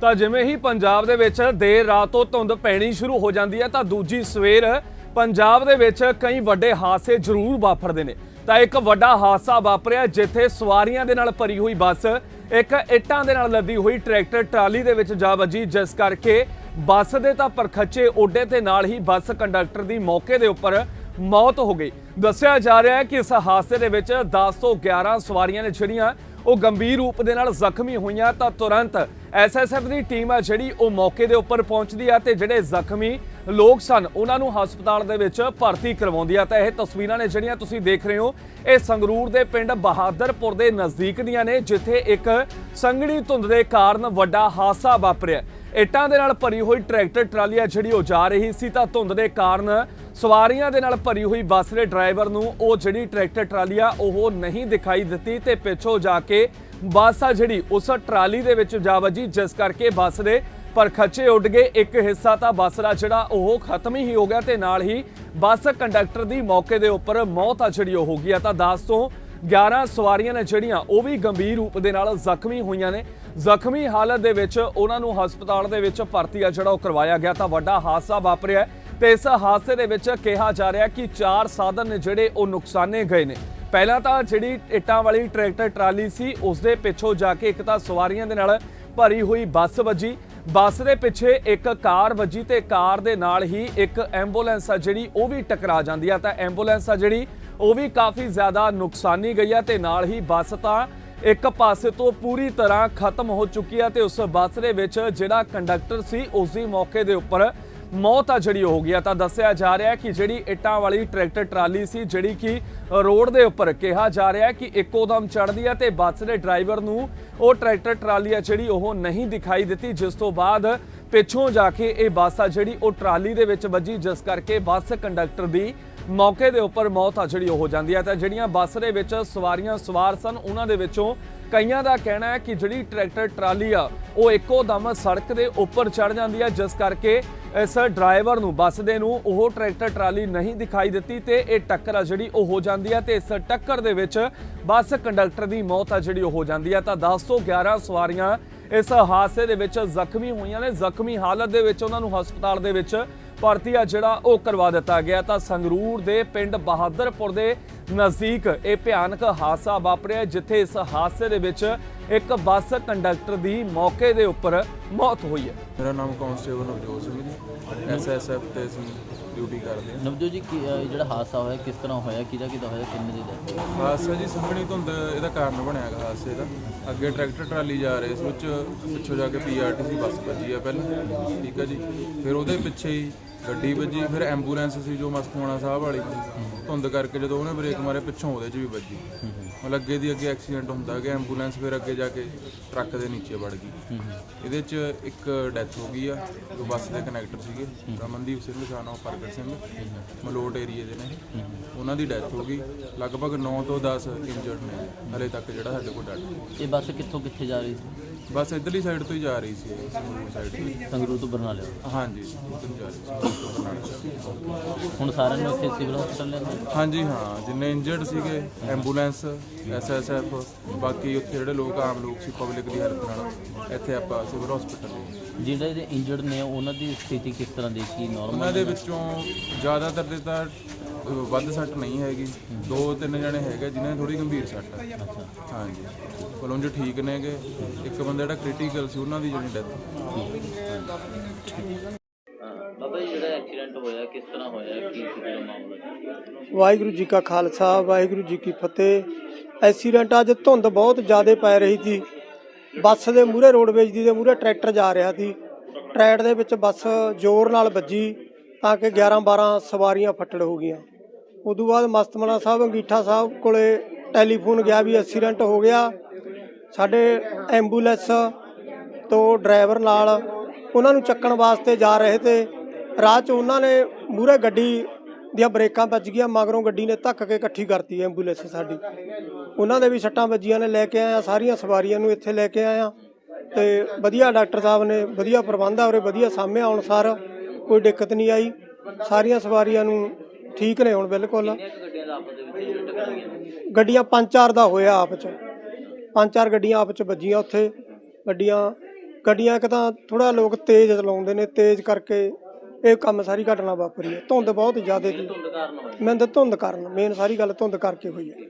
ਤਾਂ ਜਿਵੇਂ ਹੀ ਪੰਜਾਬ ਦੇ ਵਿੱਚ ਦੇਰ ਰਾਤ ਤੋਂ ਧੁੰਦ ਪੈਣੀ ਸ਼ੁਰੂ ਹੋ ਜਾਂਦੀ ਹੈ ਤਾਂ ਦੂਜੀ ਸਵੇਰ ਪੰਜਾਬ ਦੇ ਵਿੱਚ ਕਈ ਵੱਡੇ ਹਾਦਸੇ ਜ਼ਰੂਰ ਵਾਪਰਦੇ ਨੇ। ਤਾਂ ਇੱਕ ਵੱਡਾ ਹਾਦਸਾ ਵਾਪਰਿਆ ਜਿੱਥੇ ਸਵਾਰੀਆਂ ਦੇ ਨਾਲ ਭਰੀ ਹੋਈ ਬੱਸ ਇੱਕ ਇੱਟਾਂ ਦੇ ਨਾਲ ਲੱਦੀ ਹੋਈ ਟਰੈਕਟਰ ਟਰਾਲੀ ਦੇ ਵਿੱਚ ਜਾ ਵੱਜੀ, ਜਿਸ ਕਰਕੇ ਬੱਸ ਦੇ ਤਾਂ ਪਰਖੱਚੇ ਉੱਡੇ ਤੇ ਨਾਲ ਹੀ ਬੱਸ ਕੰਡਕਟਰ ਦੀ ਮੌਕੇ ਦੇ ਉੱਪਰ ਮੌਤ ਹੋ ਗਈ। ਦੱਸਿਆ ਜਾ ਰਿਹਾ ਹੈ ਕਿ ਇਸ ਹਾਦਸੇ ਦੇ ਵਿੱਚ 10 ਤੋਂ 11 ਸਵਾਰੀਆਂ ਨੇ ਜਿਹੜੀਆਂ ਉਹ ਗੰਭੀਰ ਰੂਪ ਦੇ ਨਾਲ ਜ਼ਖਮੀ ਹੋਈਆਂ ਤਾਂ ਤੁਰੰਤ ਐਸਐਸਐਫ ਦੀ ਟੀਮ ਆ ਜਿਹੜੀ ਉਹ ਮੌਕੇ ਦੇ ਉੱਪਰ ਪਹੁੰਚਦੀ ਆ ਤੇ ਜਿਹੜੇ ਜ਼ਖਮੀ ਲੋਕ ਸਨ, ਉਹਨਾਂ ਨੂੰ ਹਸਪਤਾਲ ਦੇ ਵਿੱਚ ਭਰਤੀ ਕਰਵਾਉਂਦੀ ਆ। ਤਾਂ ਇਹ ਤਸਵੀਰਾਂ ਨੇ ਜਿਹੜੀਆਂ ਤੁਸੀਂ ਦੇਖ ਰਹੇ ਹੋ, ਇਹ ਸੰਗਰੂਰ ਦੇ ਪਿੰਡ ਬਹਾਦਰਪੁਰ ਦੇ ਨਜ਼ਦੀਕ ਦੀਆਂ ਨੇ, ਜਿੱਥੇ ਇੱਕ ਸੰਘਣੀ ਧੁੰਦ ਦੇ ਕਾਰਨ ਵੱਡਾ ਹਾਦਸਾ ਵਾਪਰਿਆ। ਇੱਟਾਂ ਦੇ ਨਾਲ ਭਰੀ ਹੋਈ ਟਰੈਕਟਰ ਟਰਾਲੀ ਆ ਜਿਹੜੀ ਉਹ ਜਾ ਰਹੀ ਸੀ ਤਾਂ ਧੁੰਦ ਦੇ ਕਾਰਨ ਸਵਾਰੀਆਂ ਦੇ ਨਾਲ ਭਰੀ ਹੋਈ ਬੱਸ ਦੇ ਡਰਾਈਵਰ ਨੂੰ ਉਹ ਜਿਹੜੀ ਟਰੈਕਟਰ ਟਰਾਲੀ ਆ ਉਹ ਨਹੀਂ ਦਿਖਾਈ ਦਿੱਤੀ ਤੇ ਪਿੱਛੋਂ ਜਾ ਕੇ ਬੱਸ ਆ ਜਿਹੜੀ ਉਸ ਟਰਾਲੀ ਦੇ ਵਿੱਚ ਜਾ ਵੱਜੀ, ਜਿਸ ਕਰਕੇ ਬੱਸ ਦੇ ਪਰ ਖੱਚੇ ਉੱਡ ਗਏ। ਇੱਕ ਹਿੱਸਾ ਤਾਂ ਬੱਸ ਦਾ ਜਿਹੜਾ ਉਹ ਖਤਮ ਹੀ ਹੋ ਗਿਆ ਤੇ ਨਾਲ ਹੀ ਬੱਸ ਕੰਡਕਟਰ ਦੀ ਮੌਕੇ ਦੇ ਉੱਪਰ ਮੌਤ ਆ ਜਿਹੜੀ ਉਹ ਹੋ ਗਈ ਆ। ਤਾਂ 10 ਤੋਂ 11 ਸਵਾਰੀਆਂ ਨੇ ਜਿਹੜੀਆਂ ਉਹ ਵੀ ਗੰਭੀਰ ਰੂਪ ਦੇ ਨਾਲ ਜ਼ਖਮੀ ਹੋਈਆਂ ਨੇ। ਜ਼ਖਮੀ ਹਾਲਤ ਦੇ ਵਿੱਚ ਉਹਨਾਂ ਨੂੰ ਹਸਪਤਾਲ ਦੇ ਵਿੱਚ ਭਰਤੀ ਆ, ਜਿਹੜਾ ਉਹ ਕਰਵਾਇਆ ਗਿਆ ਤਾਂ ਵੱਡਾ ਹਾਦਸਾ ਵਾਪਰਿਆ ਹੈ ਤੇ ਇਸ ਹਾਦਸੇ ਦੇ ਵਿੱਚ ਕਿਹਾ ਜਾ ਰਿਹਾ ਕਿ ਚਾਰ ਸਾਧਨ ਨੇ ਜਿਹੜੇ ਉਹ ਨੁਕਸਾਨੇ ਗਏ ਨੇ। ਪਹਿਲਾਂ ਤਾਂ ਜਿਹੜੀ ਇੱਟਾਂ ਵਾਲੀ ਟਰੈਕਟਰ ਟਰਾਲੀ ਸੀ, ਉਸ ਦੇ ਪਿੱਛੋਂ ਜਾ ਕੇ ਇੱਕ ਤਾਂ ਸਵਾਰੀਆਂ ਦੇ ਨਾਲ ਭਰੀ ਹੋਈ ਬੱਸ ਵੱਜੀ। ਬੱਸ ਦੇ ਪਿੱਛੇ ਇੱਕ ਕਾਰ ਵੱਜੀ ਤੇ ਕਾਰ ਦੇ ਨਾਲ ਹੀ ਇੱਕ ਐਂਬੂਲੈਂਸ ਆ, ਜਿਹੜੀ ਉਹ ਵੀ ਟਕਰਾ ਜਾਂਦੀ ਆ। ਤਾਂ ਐਂਬੂਲੈਂਸ ਆ, ਜਿਹੜੀ ਉਹ ਵੀ ਕਾਫੀ ਜ਼ਿਆਦਾ ਨੁਕਸਾਨੀ ਗਈ ਆ ਤੇ ਨਾਲ ਹੀ ਬੱਸ ਤਾਂ ਇੱਕ ਪਾਸੇ ਤੋਂ ਪੂਰੀ ਤਰ੍ਹਾਂ ਖਤਮ ਹੋ ਚੁੱਕੀ ਹੈ ਤੇ ਉਸ ਬੱਸ ਦੇ ਵਿੱਚ ਜਿਹੜਾ ਕੰਡਕਟਰ ਸੀ, ਉਸ ਦੀ ਮੌਕੇ ਦੇ ਉੱਪਰ ਮੌਤ ਆ ਜਿਹੜੀ ਹੋ ਗਈ ਆ ਤਾਂ ਦੱਸਿਆ ਜਾ ਰਿਹਾ ਹੈ ਕਿ ਜਿਹੜੀ ਇੱਟਾਂ ਵਾਲੀ ਟਰੈਕਟਰ ਟਰਾਲੀ ਸੀ, ਜਿਹੜੀ ਕਿ ਰੋਡ ਦੇ ਉੱਪਰ ਕਿਹਾ ਜਾ ਰਿਹਾ ਹੈ ਕਿ ਇੱਕੋ ਦਮ ਚੜਦੀ ਹੈ ਤੇ ਬੱਸ ਦੇ ਡਰਾਈਵਰ ਨੂੰ ਉਹ ਟਰੈਕਟਰ ਟਰਾਲੀ ਆ ਜਿਹੜੀ ਉਹ ਨਹੀਂ ਦਿਖਾਈ ਦਿੱਤੀ। ਜਿਸ ਤੋਂ ਬਾਅਦ ਪਿੱਛੋਂ ਜਾ ਕੇ ਇਹ ਬੱਸ ਆ ਜਿਹੜੀ ਉਹ ਟਰਾਲੀ ਦੇ ਵਿੱਚ ਵੱਜੀ। ਜਿਸ ਕਰਕੇ ਬੱਸ ਕੰਡਕਟਰ ਦੀ ਮੌਕੇ ਦੇ ਉੱਪਰ ਮੌਤ ਆ ਜਿਹੜੀ ਉਹ ਹੋ ਜਾਂਦੀ ਹੈ। ਤਾਂ ਜਿਹੜੀਆਂ ਬੱਸ ਦੇ ਵਿੱਚ ਸਵਾਰੀਆਂ ਸਵਾਰ ਸਨ, ਉਹਨਾਂ ਦੇ ਵਿੱਚੋਂ ਕਈਆਂ ਦਾ ਕਹਿਣਾ ਹੈ ਕਿ ਜਿਹੜੀ ਟਰੈਕਟਰ ਟਰਾਲੀ ਆ, ਉਹ ਇੱਕੋ ਦਮ ਸੜਕ ਦੇ ਉੱਪਰ ਚੜ ਜਾਂਦੀ ਹੈ ਜਿਸ ਕਰਕੇ ਇਸ ਡਰਾਈਵਰ ਨੂੰ, ਬੱਸ ਦੇ ਨੂੰ ਉਹ ਟਰੈਕਟਰ ਟਰਾਲੀ ਨਹੀਂ ਦਿਖਾਈ ਦਿੱਤੀ ਤੇ ਇਹ ਟੱਕਰ ਆ ਜਿਹੜੀ ਉਹ ਹੋ ਜਾਂਦੀ ਹੈ ਤੇ ਇਸ ਟੱਕਰ ਦੇ ਵਿੱਚ ਬੱਸ ਕੰਡਕਟਰ ਦੀ ਮੌਤ ਆ ਜਿਹੜੀ ਉਹ ਹੋ ਜਾਂਦੀ ਹੈ ਤਾਂ 10 ਤੋਂ 11 ਸਵਾਰੀਆਂ ਇਸ ਹਾਦਸੇ ਦੇ ਵਿੱਚ ਜ਼ਖਮੀ ਹੋਈਆਂ ਨੇ। ਜ਼ਖਮੀ ਹਾਲਤ ਦੇ ਵਿੱਚ ਉਹਨਾਂ ਨੂੰ ਹਸਪਤਾਲ ਦੇ ਵਿੱਚ ਭਰਤੀ ਆ ਜਿਹੜਾ ਉਹ ਕਰਵਾ ਦਿੱਤਾ ਗਿਆ ਤਾਂ ਸੰਗਰੂਰ ਦੇ ਪਿੰਡ ਬਹਾਦਰਪੁਰ ਦੇ ਨਜ਼ਦੀਕ ਇਹ ਭਿਆਨਕ ਹਾਦਸਾ ਵਾਪਰਿਆ, ਜਿੱਥੇ ਇਸ ਹਾਦਸੇ ਦੇ ਵਿੱਚ ਇੱਕ ਬੱਸ ਕੰਡਕਟਰ ਦੀ ਮੌਕੇ ਦੇ ਉੱਪਰ ਮੌਤ ਹੋਈ ਹੈ। ਮੇਰਾ ਨਾਮ ਕਾਂਸਟੇਬਲ ਨਵਜੋਤ ਸਿੰਘ ਜੀ। ਐਸਐਸਐਫ ਤੇ ਅਸੀਂ ਡਿਊਟੀ ਕਰਦੇ ਹਾਂ। ਨਵਜੋਤ ਜੀ ਕੀ- ਅਹ ਜਿਹੜਾ ਹਾਦਸਾ ਹੋਇਆ ਕਿਸ ਤਰ੍ਹਾਂ ਹੋਇਆ? ਕਿਹਦਾ ਕਿਹਦਾ ਹੋਇਆ? ਕਿੰਨੇ ਦੀ death ਹੋਈ? ਹਾਦਸਾ ਜੀ ਸੰਘਣੀ ਧੁੰਦ ਇਹਦਾ ਕਾਰਨ ਬਣਿਆ ਹੈਗਾ ਹਾਦਸੇ ਦਾ। ਅੱਗੇ ਟਰੈਕਟਰ ਟਰਾਲੀ ਜਾ ਰਹੇ ਸੀ ਉਹ 'ਚ ਪਿੱਛੋਂ ਜਾ ਕੇ ਪੀਆਰਟੀਸੀ ਬੱਸ ਵੱਜੀ ਆ ਪਹਿਲਾਂ। ਠੀਕ ਹੈ ਜੀ। ਫਿਰ ਉਹਦੇ ਪਿੱਛੇ ਹੀ ਗੱਡੀ ਵੱਜੀ, ਫਿਰ ਐਂਬੂਲੈਂਸ ਸੀ ਜੋ ਮਸਤੂਆਣਾ ਸਾਹਿਬ ਵਾਲੀ ਧੁੰਦ ਕਰਕੇ ਜਦੋਂ ਉਹਨੇ ਬ੍ਰੇਕ ਮਾਰੇ, ਪਿੱਛੋਂ ਉਹਦੇ 'ਚ ਵੀ ਵੱਜੀ। ਮਤਲਬ ਅੱਗੇ ਦੀ ਅੱਗੇ ਐਕਸੀਡੈਂਟ ਹੁੰਦਾ ਗਿਆ ਐਂਬੂਲੈਂਸ ਫਿਰ ਅੱਗੇ ਜਾ ਕੇ ਟਰੱਕ ਦੇ ਨੀਚੇ ਵੜ ਗਈ। ਇਹਦੇ 'ਚ ਇੱਕ ਡੈਥ ਹੋ ਗਈ ਆ ਜੋ ਬੱਸ ਦੇ ਕਨੈਕਟਰ ਸੀਗੇ। ਰਮਨਦੀਪ ਸਿੰਘ ਸਾਨਾ ਪ੍ਰਗਟ ਸਿੰਘ, ਮਲੋਟ ਏਰੀਏ ਦੇ ਨੇ। ਉਹਨਾਂ ਦੀ ਡੈਥ ਹੋ ਗਈ। ਲਗਭਗ 9 ਤੋਂ 10 ਇੰਜਰਡ ਨੇ। ਹਲੇ ਤੱਕ ਜਿਹੜਾ ਸਾਡੇ ਕੋਲ ਡਾਟਾ ਇਹ ਬੱਸ ਕਿੱਥੋਂ ਕਿੱਥੇ ਜਾ ਰਹੀ ਸੀ? ਬਸ ਇਧਰਲੀ ਸਾਈਡ ਤੋਂ ਹੀ ਜਾ ਰਹੀ ਸੀ। ਸੰਗਰੂਰ ਸਾਈਡ ਤੋਂ ਹੀ। ਸੰਗਰੂਰ ਤੋਂ ਬਰਨਾਲੇ ਹਾਂਜੀ ਇੱਧਰ ਨੂੰ ਜਾ ਰਹੀ ਸੀ। ਹੁਣ ਸਾਰਿਆਂ ਨੂੰ ਇੱਥੇ ਸਿਵਲ ਹਸਪਤਾਲ ਲੈ ਗਏ? ਹਾਂਜੀ ਹਾਂ ਜਿੰਨੇ ਇੰਜਰਡ ਸੀਗੇ ਐਂਬੂਲੈਂਸ ਐਸਐਸਐਫ ਬਾਕੀ ਉੱਥੇ ਜਿਹੜੇ ਲੋਕ ਆਮ ਲੋਕ ਸੀ ਪਬਲਿਕ ਦੀ ਹੈਲਪ ਨਾਲ ਇੱਥੇ ਆਪਾਂ ਸਿਵਲ ਹਸਪੀਟਲ ਜਿਹੜੇ ਜਿਹੜੇ ਇੰਜਰਡ ਨੇ ਉਹਨਾਂ ਦੀ ਸਥਿਤੀ ਕਿਸ ਤਰ੍ਹਾਂ ਦੀ ਕੀ ਉਹਨਾਂ ਨਾਰਮਲ ਦੇ ਵਿੱਚੋਂ ਜ਼ਿਆਦਾਤਰ ਦੇ ਤਾਂ ਵੱਧ ਸੱਟ ਨਹੀਂ ਹੈਗੀ। ਦੋ ਤਿੰਨ ਜਣੇ ਹੈਗੇ ਜਿਨ੍ਹਾਂ ਦੀ ਥੋੜੀ ਗੰਭੀਰ ਸੱਟ ਹੈ ਹਾਂਜੀ। ਕੋਲੋਂ ਜੋ ਠੀਕ ਨੇਗੇ। ਇੱਕ ਬੰਦਾ ਜਿਹੜਾ ਕ੍ਰਿਟੀਕਲ ਸੀ ਉਹਨਾਂ ਦੀ ਜਿਹੜੀ ਡੈਥ ਬਾਬਾ ਜੀ ਜਿਹੜਾ ਐਕਸੀਡੈਂਟ ਹੋਇਆ ਕਿਸ ਤਰ੍ਹਾਂ ਹੋਇਆ? ਕੀ ਸੀ ਮਾਮਲਾ? ਵਾਹਿਗੁਰੂ ਜੀ ਕਾ ਖਾਲਸਾ ਵਾਹਿਗੁਰੂ ਜੀ ਕੀ ਫਤਿਹ। ਐਕਸੀਡੈਂਟ ਅੱਜ ਧੁੰਦ ਬਹੁਤ ਜ਼ਿਆਦਾ ਪੈ ਰਹੀ ਸੀ। ਬੱਸ ਦੇ ਮੂਹਰੇ ਰੋਡਵੇਜ ਦੀ ਦੇ ਮੂਹਰੇ ਟਰੈਕਟਰ ਜਾ ਰਿਹਾ ਸੀ। ਟਰੈਕ ਦੇ ਵਿੱਚ ਬੱਸ ਜ਼ੋਰ ਨਾਲ ਵੱਜੀ ਤਾਂ ਕਿ 11 12 ਸਵਾਰੀਆਂ ਫੱਟੜ ਹੋ ਗਈਆਂ। ਉਦੋਂ ਬਾਅਦ ਮਸਤਮਨਾ ਸਾਹਿਬ, ਅੰਗੀਠਾ ਸਾਹਿਬ ਕੋਲੇ ਟੈਲੀਫੋਨ ਗਿਆ ਵੀ ਐਕਸੀਡੈਂਟ ਹੋ ਗਿਆ। ਸਾਡੇ ਐਂਬੂਲੈਂਸ ਤੋਂ ਡਰਾਈਵਰ ਨਾਲ ਉਹਨਾਂ ਨੂੰ ਚੱਕਣ ਵਾਸਤੇ ਜਾ ਰਹੇ ਤੇ ਰਾਹ 'ਚ ਉਹਨਾਂ ਨੇ ਮੂਹਰੇ ਗੱਡੀ ਦੀਆਂ ਬ੍ਰੇਕਾਂ ਵੱਜ ਗਈਆਂ, ਮਗਰੋਂ ਗੱਡੀ ਨੇ ਧੱਕ ਕੇ ਇਕੱਠੀ ਕਰਤੀ ਐਂਬੂਲੈਂਸ ਸਾਡੀ। ਉਹਨਾਂ ਦੇ ਵੀ ਸੱਟਾਂ ਵੱਜੀਆਂ ਨੇ, ਲੈ ਕੇ ਆਇਆ, ਸਾਰੀਆਂ ਸਵਾਰੀਆਂ ਨੂੰ ਇੱਥੇ ਲੈ ਕੇ ਆਇਆ। ਤੇ ਵਧੀਆ ਡਾਕਟਰ ਸਾਹਿਬ ਨੇ ਵਧੀਆ ਪ੍ਰਬੰਧ ਆ ਉਰੇ, ਵਧੀਆ ਸਾਹਮਣੇ ਆਉਣ ਸਾਰ ਕੋਈ ਦਿੱਕਤ ਨਹੀਂ ਆਈ। ਸਾਰੀਆਂ ਸਵਾਰੀਆਂ ਨੂੰ ਠੀਕ ਨੇ ਹੁਣ ਬਿਲਕੁਲ। ਗੱਡੀਆਂ ਦਾ ਆਪਸ ਦੇ ਵਿੱਚ ਜਿਹੜੇ ਟਕਰਾਈਆਂ ਗੱਡੀਆਂ ਪੰਜ ਚਾਰ ਦਾ ਹੋਇਆ ਆਪ ਚ। ਪੰਜ ਚਾਰ ਗੱਡੀਆਂ ਆਪ ਚ ਵੱਜੀਆਂ ਉੱਥੇ। ਗੱਡੀਆਂ ਗੱਡੀਆਂ ਇੱਕ ਤਾਂ ਥੋੜਾ ਲੋਕ ਤੇਜ਼ ਚਲਾਉਂਦੇ ਨੇ ਤੇਜ਼ ਕਰਕੇ ਇਹ ਕੰਮ ਸਾਰੀ ਘਟਨਾ ਵਾਪਰੀ ਹੈ। ਧੁੰਦ ਬਹੁਤ ਜ਼ਿਆਦਾ ਸੀ। ਧੁੰਦ ਕਾਰਨ ਹੋਇਆ? ਮੈਨੂੰ ਤਾਂ ਧੁੰਦ ਕਾਰਨ ਮੇਨ ਸਾਰੀ ਗੱਲ ਧੁੰਦ ਕਰਕੇ ਹੋਈ ਹੈ।